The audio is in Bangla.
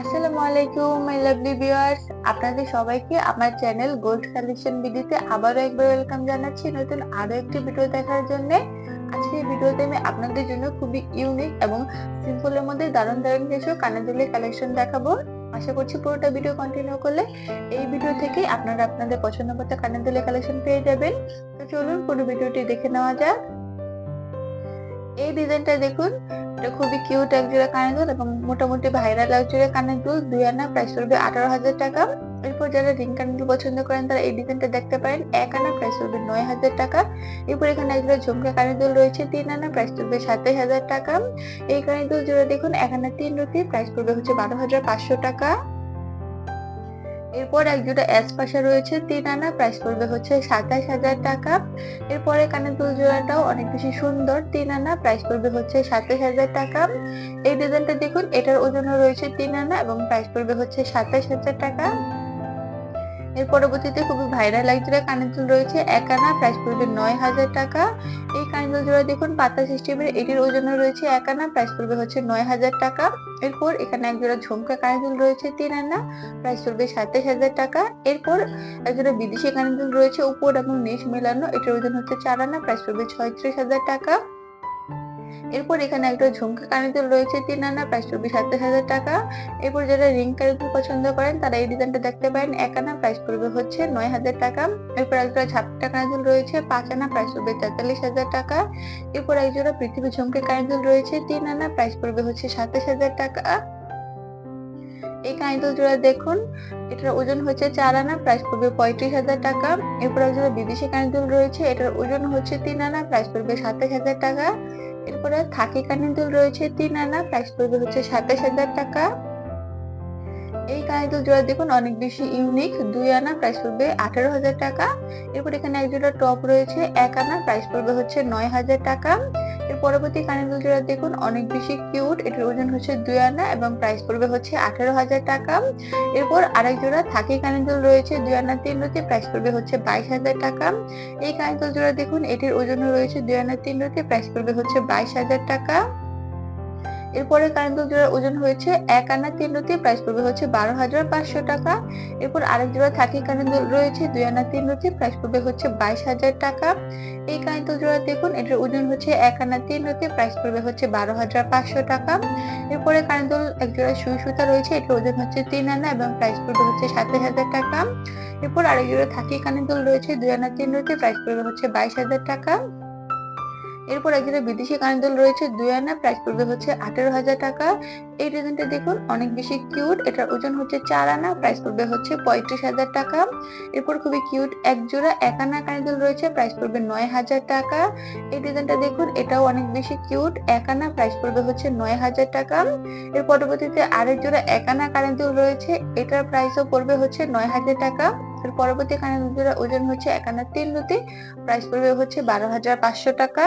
আসসালামু আলাইকুম মাই লাভলি ভিউয়ার্স আপনাদের সবাইকে আমার চ্যানেল গোল্ড কালেকশন ভিডিওতে আবারও একবার ওয়েলকাম জানাচ্ছি নতুন আরও একটি ভিডিও দেখার জন্য। আজকে এই ভিডিওতে আমি আপনাদের জন্য খুবই ইউনিক এবং সিম্পলের মধ্যে দারুণ দারুণ কিছু কানাদুলের কালেকশন দেখাবো। আশা করছি পুরোটা ভিডিও কন্টিনিউ করলে এই ভিডিও থেকে আপনারা আপনাদের পছন্দ মতো কানাদুলের কালেকশন পেয়ে যাবেন। তো চলুন পুরো ভিডিওটি দেখে নেওয়া যাক। এই ডিজাইনটা দেখুন, এটা খুবই কিউট এক জোড়া কানের দুল এবং মোটামুটি ভাইরাল এক জোড়া কানের দুল। দুই আনা প্রাইস পড়বে আঠারো হাজার টাকা। এরপর যারা রিং কানের দুল পছন্দ করেন, তারা এই ডিজাইনটা দেখতে পারেন। এক আনা প্রাইস পড়বে নয় হাজার টাকা। এরপর এখানে এক জোড়া ঝুমকা কানের দুল রয়েছে, তিন আনা প্রাইস পড়বে সাতাশ হাজার টাকা। এই কানের দুল জোড়া দেখুন, এক আনা, তিন রুটি প্রাইস পড়বে হচ্ছে বারো হাজার পাঁচশো টাকা। এরপর এক জোড়া রয়েছে, তিন আনা প্রাইস পড়বে হচ্ছে সাতাশ হাজার টাকা। এরপরে কানের দুল জোড়াটাও অনেক বেশি সুন্দর, তিন আনা প্রাইস পড়বে হচ্ছে সাতাশ হাজার টাকা। এই ডিজাইনটা দেখুন, এটার ওজনও রয়েছে তিন আনা এবং প্রাইস পড়বে হচ্ছে সাতাশ হাজার টাকা। এর পরবর্তীতে খুবই ভাইরাল এক জোড়া কানের দুল রয়েছে, এক আনা প্রাইস পড়বে নয় হাজার টাকা। এই কানের দুল জোড়া দেখুন, পাতা সিস্টেমের এটির ওজন রয়েছে এক আনা প্রাইস পড়বে হচ্ছে নয় হাজার টাকা। এরপর এখানে এক জোড়া ঝুমকা কানের দুল রয়েছে তিন আনা প্রাইস পড়বে সাতাশ হাজার টাকা। এরপর এক জোড়া বিদেশি কানের দুল রয়েছে, উপর এবং নিচ মেলানো, এটার ওজন হচ্ছে চার আনা প্রাইস পড়বে ছয়ত্রিশ হাজার টাকা। এরপর এখানে একটা ঝুমকা কানের রয়েছে তিন আনা প্রাইস পড়বে সাতাশ হাজার টাকা। এরপর যারা রিং কানের পছন্দ করেন, তারা এই ডিজাইনটা দেখতে পারেন। এক আনা প্রাইস পড়বে হচ্ছে নয় হাজার টাকা। এরপর একটা ঝাপটা কানের রয়েছে, পাঁচ আনা প্রাইস পড়বে তেতাল্লিশ হাজার টাকা। এরপর এক জোড়া পৃথিবী ঝুমকে কানের রয়েছে, তিন আনা প্রাইস পড়বে হচ্ছে সাতাশ হাজার টাকা। এই কানিদুল জোড়া দেখুন, এটার ওজন হচ্ছে চার আনা, প্রাইস পড়বে পঁয়ত্রিশ হাজার টাকা। এরপর একজোড়া বিদেশি কানিদুল রয়েছে, এটার ওজন হচ্ছে তিন আনা, প্রাইস পড়বে সাতাশ হাজার টাকা। এরপরে থাকি কানিদুল রয়েছে তিন আনা প্রাইস পড়বে হচ্ছে সাতাশ হাজার টাকা। এই কানিদুল জোড়া দেখুন, অনেক বেশি ইউনিক দুই আনা প্রাইস পড়বে আঠারো হাজার টাকা। এরপর এখানে এক জোড়া টপ রয়েছে, এক আনা প্রাইস পড়বে হচ্ছে নয় হাজার টাকা। এর পরবর্তী কানের দুল জোড়া দেখুন, অনেক বেশি কিউট। এটির ওজন হচ্ছে দুই আনা এবং প্রাইস পড়বে হচ্ছে আঠারো হাজার টাকা। এরপর আরেক জোড়া থাকি কানের দুল রয়েছে, দুই আনা তিন রুটি প্রাইস পড়বে হচ্ছে বাইশ হাজার টাকা। এই কানের দুল জোড়া দেখুন, এটির ওজন রয়েছে দুই আনা তিন রুটি প্রাইস পড়বে হচ্ছে বাইশ হাজার টাকা। এরপরে দুল জোড়ার ওজন হয়েছে এক আনা তিন রুটি প্রাইস পড়বে হচ্ছে বারো হাজার পাঁচশো টাকা। এরপর আরেক জোড়া থাকি দুল রয়েছে দুই আনা তিন রুটি প্রাইস পড়বে হচ্ছে বাইশ হাজার টাকা। এই কারেন্ট জোড়া দেখুন, এটার ওজন হচ্ছে এক আনা তিন রুটি প্রাইস পড়বে হচ্ছে বারো হাজার পাঁচশো টাকা। এরপরে কারেন্ট এক জোড়া সুই সুতা রয়েছে, এটার ওজন হচ্ছে তিন আনা এবং প্রাইস পড়বে হচ্ছে সাতাশ হাজার টাকা। এরপর আরেক জোড়া থাকি কানের রয়েছে দুই আনা তিন রুটি প্রাইস পড়বে হচ্ছে বাইশ হাজার টাকা। এরপর একজোড়া বিদেশি কানের রয়েছে, দুই আনা। প্রাইস পড়বে হচ্ছে আঠেরো হাজার টাকা। এই ডিজাইনটা দেখুন, অনেক বেশি কিউট এটার ওজন হচ্ছে চার আনা। প্রাইস পড়বে হচ্ছে পঁয়ত্রিশ হাজার টাকা। এরপর খুবই কিউট এক জোড়া, এক আনা কানের রয়েছে। প্রাইস পড়বে নয় হাজার টাকা। এই ডিজাইনটা দেখুন, এটাও অনেক বেশি কিউট এক আনা প্রাইস পড়বে হচ্ছে নয় হাজার টাকা। এর পরবর্তীতে আরেক জোড়া, এক আনা কানের রয়েছে। এটার প্রাইসও পড়বে হচ্ছে নয় হাজার টাকা। এর পরবর্তী কানের জোড়া ওজন হচ্ছে এক আনা তিন রুটি প্রাইস পড়বে হচ্ছে বারো হাজার পাঁচশো টাকা।